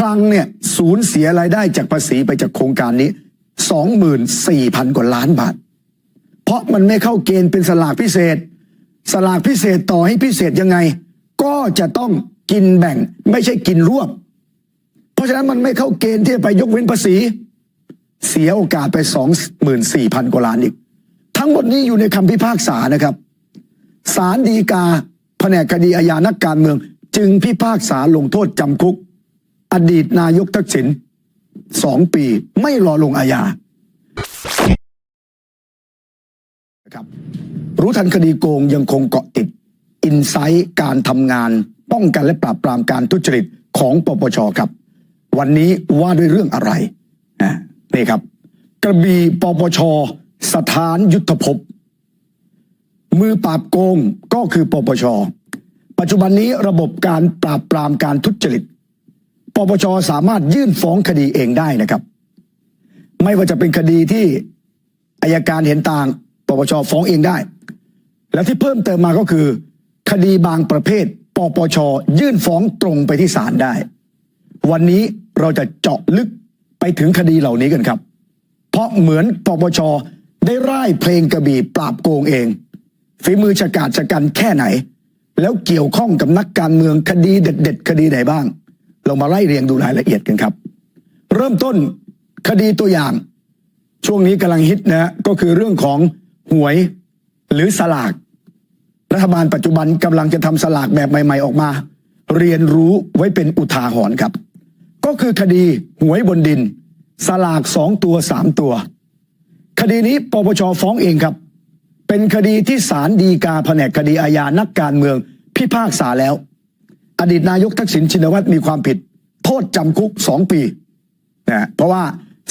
คลังเนี่ยสูญเสียรายได้จากภาษีไปจากโครงการนี้ 24,000 กว่าล้านบาท เพราะมันไม่เข้าเกณฑ์เป็นสลากพิเศษ สลากพิเศษต่อให้พิเศษยังไง ก็จะต้องกินแบ่งไม่ใช่กินรวบ เพราะฉะนั้นมันไม่เข้าเกณฑ์ที่จะไปยกเว้นภาษี เสียโอกาสไป 24,000 กว่าล้านอีก ทั้งหมดนี้อยู่ในคำพิพากษานะครับศาลฎีกาแผนกคดีอาญานักการเมือง จึงพิพากษาลงโทษจำคุก อดีตนายกทักษิณสองปีไม่รอลงอาญาครับรู้ทันคดีโกงยังคงเกาะติด อินไซต์การทำงาน ป้องกันและปราบปรามการทุจริตของปปชครับ วันนี้ว่าด้วยเรื่องอะไรนะนี่ครับ กระบี่ปปช สถานยุทธภพ มือปราบโกงก็คือปปช ปัจจุบันนี้ระบบการปราบปรามการทุจริต ปปชสามารถยื่นฟ้องคดีเองได้นะครับ ไม่ว่าจะเป็นคดีที่อายการเห็นต่าง ปปชฟ้องเองได้ และที่เพิ่มเติมมาก็คือ คดีบางประเภท ปปชยื่นฟ้องตรงไปที่ศาลได้ วันนี้เราจะเจาะลึกไปถึงคดีเหล่านี้กันครับ เพราะเหมือนปปชได้ร่ายเพลงกระบี่ปราบโกงเอง ฝีมือฉกาจฉกันแค่ไหน แล้วเกี่ยวข้องกับนักการเมืองคดีเด็ด ๆ คดีไหนบ้าง เรามาไล่เรียงดูรายละเอียดกันครับ เริ่มต้นคดีตัวอย่าง ช่วงนี้กำลังฮิตนะก็คือเรื่องของหวยหรือสลาก รัฐบาลปัจจุบันกำลังจะทำสลากแบบใหม่ ๆ ออกมา เรียนรู้ไว้เป็นอุทาหรณ์ครับ ก็คือคดีหวยบนดิน สลากสองตัวสามตัว คดีนี้ปปชฟ้องเองครับ เป็นคดีที่ศาลฎีกาแผนกคดีอาญานักการเมืองพิพากษาแล้ว อดีตนายกทักษิณชินวัตรมีความผิด โทษจำคุกสองปีนะเพราะว่า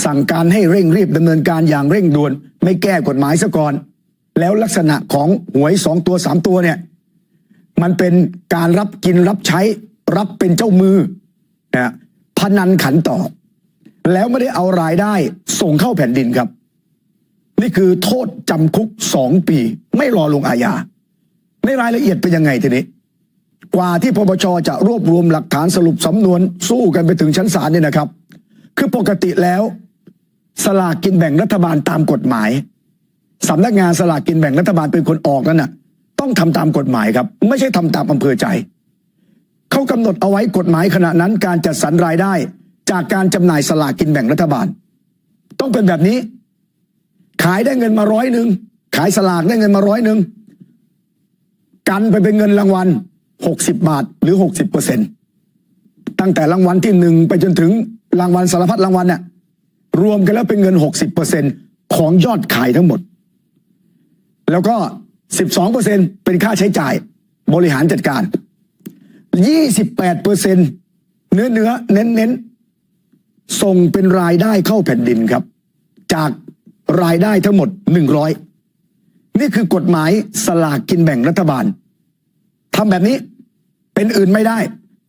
สั่งการให้เร่งรีบดำเนินการอย่างเร่งด่วน ไม่แก้กฎหมายซะก่อน แล้วลักษณะของหวยสองตัวสามตัวเนี่ยมันเป็นการรับกินรับใช้รับเป็นเจ้ามือนะพนันขันต่อ แล้วไม่ได้เอารายได้ส่งเข้าแผ่นดินครับ นี่คือโทษจำคุกสองปี ไม่รอลงอาญาในรายละเอียดเป็นยังไงทีนี้ กว่าที่ปปชจะรวบรวมหลักฐานสรุปสำนวนสู้กันไปถึงชั้นศาลเนี่ยนะครับ คือปกติแล้วสลากกินแบ่งรัฐบาลตามกฎหมายสำนักงานสลากกินแบ่งรัฐบาลเป็นคนออกนั่นน่ะ ต้องทำตามกฎหมายครับ ไม่ใช่ทำตามอำเภอใจเขากำหนดเอาไว้กฎหมายขณะนั้นการจัดสรรรายได้ จากการจำหน่ายสลากกินแบ่งรัฐบาล ต้องเป็นแบบนี้ ขายได้เงินมาร้อยหนึ่งขายสลากได้เงินมาร้อยหนึ่งกันไปเป็นเงินรางวัล หกสิบบาทหรือหกสิบเปอร์เซ็นตั้งแต่รางวัลที่หนึ่งไปจนถึงรางวัลสารพัดรางวัลเนี่ยรวมกันแล้วเป็นเงินหกสิบเปอร์เซ็นของยอดขายทั้งหมด แล้วก็สิบสองเปอร์เซ็นเป็นค่าใช้จ่ายบริหารจัดการยี่สิบแปดเปอร์เซ็นเนื้อเนื้อเน้นเน้นส่งเป็นรายได้เข้าแผ่นดินครับ จากรายได้ทั้งหมดหนึ่งร้อยนี่คือกฎหมายสลากกินแบ่งรัฐบาล ทำแบบนี้เป็นอื่นไม่ได้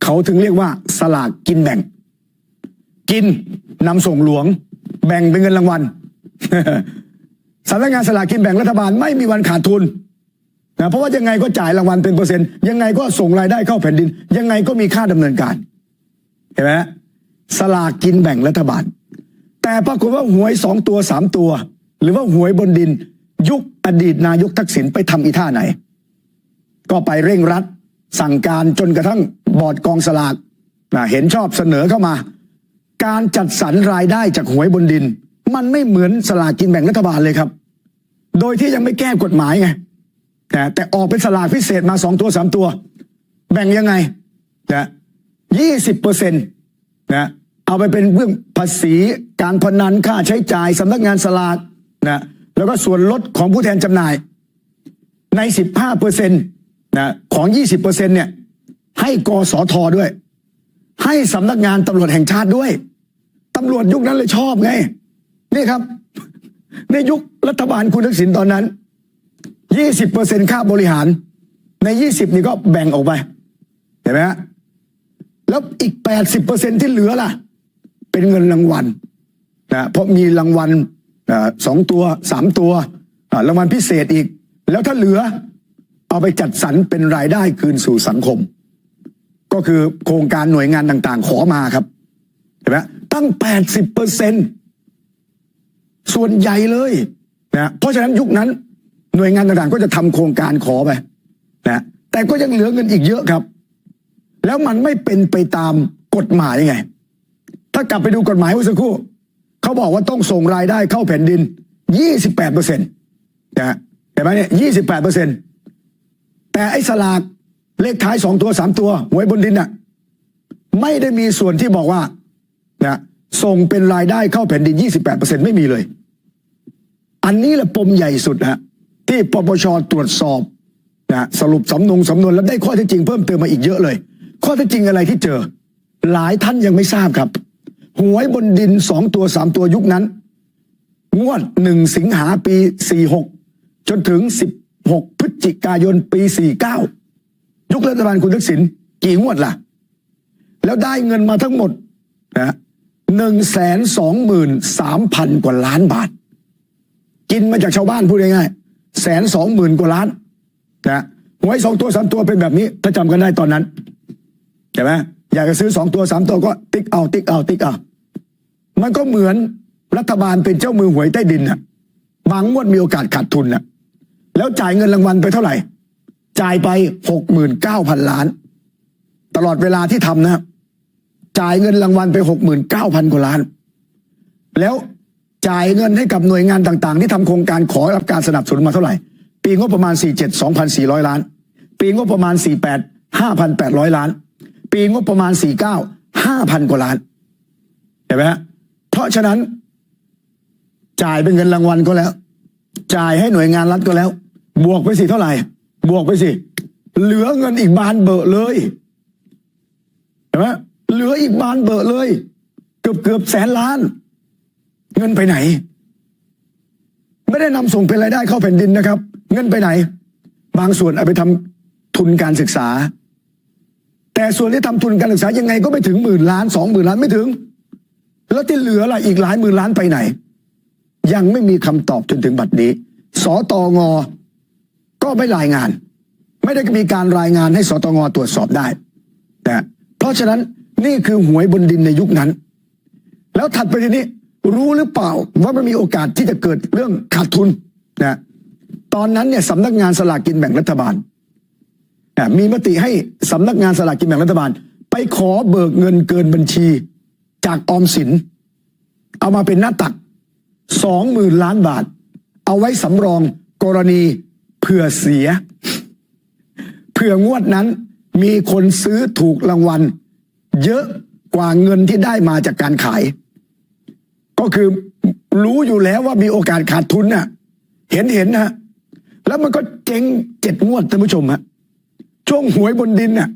เขาถึงเรียกว่า สลากกินแบ่ง กินนำส่งหลวง แบ่งเป็นเงินรางวัลสำนักงานสลากกินแบ่งรัฐบาลไม่มีวันขาดทุนนะเพราะว่ายังไงก็จ่ายรางวัลเป็นเปอร์เซ็นต์ยังไงก็ส่งรายได้เข้าแผ่นดิน ยังไงก็มีค่าดำเนินการ เห็นไหมสลากกินแบ่งรัฐบาล แต่ปรากฏว่าหวยสองตัวสามตัว หรือว่าหวยบนดิน ยุคอดีตนายกทักษิณไปทำอีท่าไหน ก็ไปเร่งรัด สั่งการจนกระทั่งบอร์ดกองสลากนะเห็นชอบเสนอเข้ามา การจัดสรรรายได้จากหวยบนดิน มันไม่เหมือนสลากกินแบ่งรัฐบาลเลยครับ โดยที่ยังไม่แก้กฎหมายไงแต่แต่ออกเป็นสลากพิเศษมาสองตัวสามตัว แบ่งยังไงนะยี่สิบเปอร์เซ็นต์นะเอาไปเป็นเรื่องภาษีการพนันค่าใช้จ่ายสำนักงานสลากนะแล้วก็ส่วนลดของผู้แทนจำหน่ายในสิบห้าเปอร์เซ็นต์ นะของยี่สิบเปอร์เซ็นต์เนี่ย ให้กสทด้วย ให้สำนักงานตำรวจแห่งชาติด้วยตำรวจยุคนั้นเลยชอบไง นี่ครับ ในยุครัฐบาลคุณทักษิณตอนนั้นยี่สิบเปอร์เซ็นค่าบริหาร ในยี่สิบนี่ก็แบ่งออกไป เห็นไหมฮะแล้วอีกแปดสิบเปอร์เซ็นที่เหลือล่ะ เป็นเงินรางวัลนะเพราะมีรางวัลสองตัวสามตัวรางวัลพิเศษอีก แล้วถ้าเหลือ เอาไปจัดสรรเป็นรายได้คืนสู่สังคม ก็คือโครงการหน่วยงานต่างๆ ขอมาครับเห็นไหมตั้ง 80เปอร์เซ็นส่วนใหญ่เลยนะเพราะฉะนั้นยุคนั้นหน่วยงานต่างๆ ก็จะทำโครงการขอไปนะแต่ก็ยังเหลือเงินอีกเยอะครับ แล้วมันไม่เป็นไปตามกฎหมายไง ถ้ากลับไปดูกฎหมายเมื่อสักครู่เขาบอกว่าต้องส่งรายได้เข้าแผ่นดิน 28เปอร์เซ็นต์นะฮะเห็นไหมเนี่ย28เปอร์เซ็นต์ แต่ไอ้สลากเลขท้ายสองตัวสามตัวหวยบนดินน่ะไม่ได้มีส่วนที่บอกว่านะส่งเป็นรายได้เข้าแผ่นดิน 28%ไม่มีเลย อันนี้แหละปมใหญ่สุดฮะที่ปปชตรวจสอบนะสรุปสำนงสำนวนแล้วได้ข้อเท็จจริงเพิ่มเติมมาอีกเยอะเลย ข้อเท็จจริงอะไรที่เจอ หลายท่านยังไม่ทราบครับ หวยบนดินสองตัวสามตัวยุคนั้น งวดหนึ่งสิงหาปี 46 จนถึง 16 พฤศจิกายนปี 49 ยุครัฐบาลคุณทักษิณกี่งวดล่ะ แล้วได้เงินมาทั้งหมดนะหนึ่งแสนสองหมื่นสามพันกว่าล้านบาท กินมาจากชาวบ้านพูดง่ายๆแสนสองหมื่นกว่าล้านนะหวยสองตัวสามตัวเป็นแบบนี้ ถ้าจำกันได้ตอนนั้นใช่ไหมอยากจะซื้อสองตัวสามตัวก็ติ๊กเอา ติ๊กเอา ติ๊กเอามันก็เหมือนรัฐบาลเป็นเจ้ามือหวยใต้ดินน่ะบางงวดมีโอกาสขาดทุนน่ะ แล้วจ่ายเงินรางวัลไปเท่าไหร่ จ่ายไปหกหมื่นเก้าพันล้าน ตลอดเวลาที่ทำนะครับจ่ายเงินรางวัลไปหกหมื่นเก้าพันกว่าล้าน แล้วจ่ายเงินให้กับหน่วยงานต่าง ๆ ที่ทำโครงการขอรับการสนับสนุนมาเท่าไหร่ ปีงบประมาณ 47 2,400 ล้าน ปีงบประมาณ 48 5,800 ล้าน ปีงบประมาณ 49 5,000 กว่าล้านเห็นไหมฮะเพราะฉะนั้นจ่ายเป็นเงินรางวัลก็แล้ว จ่ายให้หน่วยงานรัฐก็แล้ว บวกไปสิเท่าไหร่ บวกไปสิ เหลือเงินอีกบานเบอะเลยเห็นไหมเหลืออีกบานเบอะเลย เกือบเกือบแสนล้าน เงินไปไหน ไม่ได้นำส่งเป็นรายได้เข้าแผ่นดินนะครับ เงินไปไหน บางส่วนเอาไปทำทุนการศึกษา แต่ส่วนที่ทำทุนการศึกษายังไงก็ไม่ถึงหมื่นล้านสองหมื่นล้านไม่ถึง แล้วที่เหลือล่ะอีกหลายหมื่นล้านไปไหน ยังไม่มีคำตอบจนถึงบัดนี้ สตงก็ไม่รายงาน ไม่ได้มีการรายงานให้สตงตรวจสอบได้นะเพราะฉะนั้นนี่คือหวยบนดินในยุคนั้น แล้วถัดไปทีนี้รู้หรือเปล่าว่ามันมีโอกาสที่จะเกิดเรื่องขาดทุนนะตอนนั้นเนี่ยสำนักงานสลากกินแบ่งรัฐบาลนะมีมติให้สำนักงานสลากกินแบ่งรัฐบาล ไปขอเบิกเงินเกินบัญชีจากออมสิน เอามาเป็นหน้าตัก สองหมื่นล้านบาท เอาไว้สำรองกรณีเผื่อเสีย เผื่องวดนั้นมีคนซื้อถูกรางวัล เยอะกว่าเงินที่ได้มาจากการขาย ก็คือรู้อยู่แล้วว่ามีโอกาสขาดทุนน่ะ เห็นเห็นนะแล้วมันก็เจ๊งเจ็ดงวดท่านผู้ชมฮะช่วงหวยบนดินน่ะ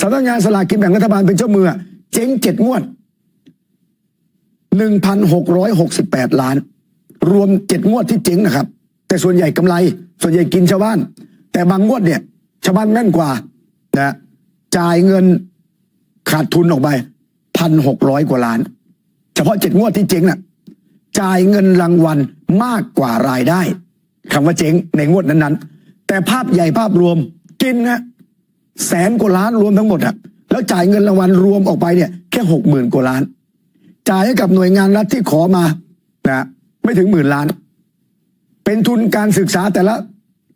สำนักงานสลากกินแบ่งรัฐบาลเป็นเจ้ามือเจ๊งเจ็ดงวด หนึ่งพันหกร้อยหกสิบแปดล้าน รวมเจ็ดงวดที่เจ๊งนะครับ แต่ส่วนใหญ่กำไร ส่วนใหญ่กินชาวบ้าน แต่บางงวดเนี่ย ชาวบ้านแม่นกว่านะจ่ายเงินขาดทุนออกไปพันหกร้อยกว่าล้าน เฉพาะเจ็ดงวดที่เจ๊งน่ะจ่ายเงินรางวัลมากกว่ารายได้คำว่าเจ๊งในงวดนั้นๆ แต่ภาพใหญ่ภาพรวมกินนะแสนกว่าล้านรวมทั้งหมดอะแล้วจ่ายเงินรางวัลรวมออกไปเนี่ยแค่หกหมื่นกว่าล้าน จ่ายให้กับหน่วยงานรัฐที่ขอมานะไม่ถึงหมื่นล้าน เป็นทุนการศึกษาแต่ละ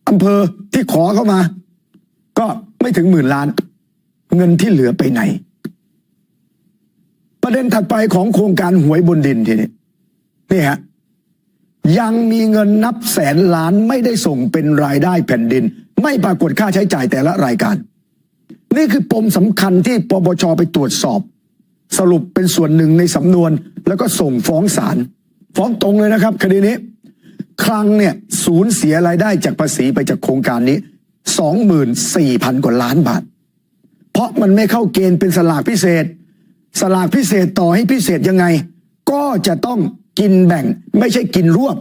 อำเภอที่ขอเข้ามา ก็ไม่ถึงหมื่นล้าน เงินที่เหลือไปไหน ประเด็นถัดไปของโครงการหวยบนดินทีนี้นี่ฮะยังมีเงินนับแสนล้านไม่ได้ส่งเป็นรายได้แผ่นดิน ไม่ปรากฏค่าใช้จ่ายแต่ละรายการ นี่คือปมสำคัญที่ปปชไปตรวจสอบ สรุปเป็นส่วนหนึ่งในสำนวน แล้วก็ส่งฟ้องศาลฟ้องตรงเลยนะครับ คดีนี้ คลังเนี่ยสูญเสียรายได้จากภาษีไปจากโครงการนี้สองหมื่นสี่พันกว่าล้านบาท เพราะมันไม่เข้าเกณฑ์เป็นสลากพิเศษ สลากพิเศษต่อให้พิเศษยังไง ก็จะต้องกินแบ่งไม่ใช่กินรวบ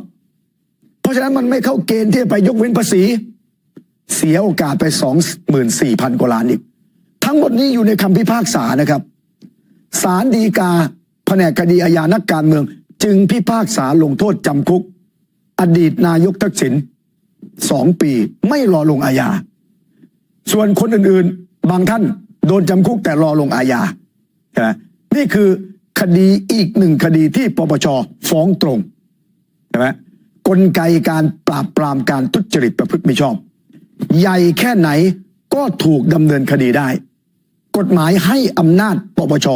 เพราะฉะนั้นมันไม่เข้าเกณฑ์ที่จะไปยกเว้นภาษี เสียโอกาสไปสองหมื่นสี่พันกว่าล้านอีก ทั้งหมดนี้อยู่ในคำพิพากษานะครับ ศาลฎีกาแผนกคดีอาญานักการเมือง จึงพิพากษาลงโทษจำคุก อดีตนายกทักษิณสองปีไม่รอลงอาญา ส่วนคนอื่นๆ บางท่านโดนจำคุกแต่รอลงอาญาใช่ไหมนี่คือคดีอีกหนึ่งคดีที่ปปชฟ้องตรงใช่ไหมกลไกการปราบปรามการทุจริตประพฤติมิชอบ ใหญ่แค่ไหนก็ถูกดำเนินคดีได้ กฎหมายให้อำนาจปปช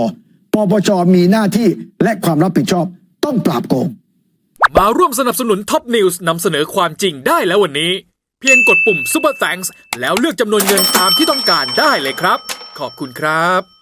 ปปชมีหน้าที่และความรับผิดชอบต้องปราบโกง มาร่วมสนับสนุนท็อปนิวส์นำเสนอความจริงได้แล้ววันนี้ เพียงกดปุ่ม Super Thanks แล้วเลือกจำนวนเงินตามที่ต้องการได้เลยครับ ขอบคุณครับ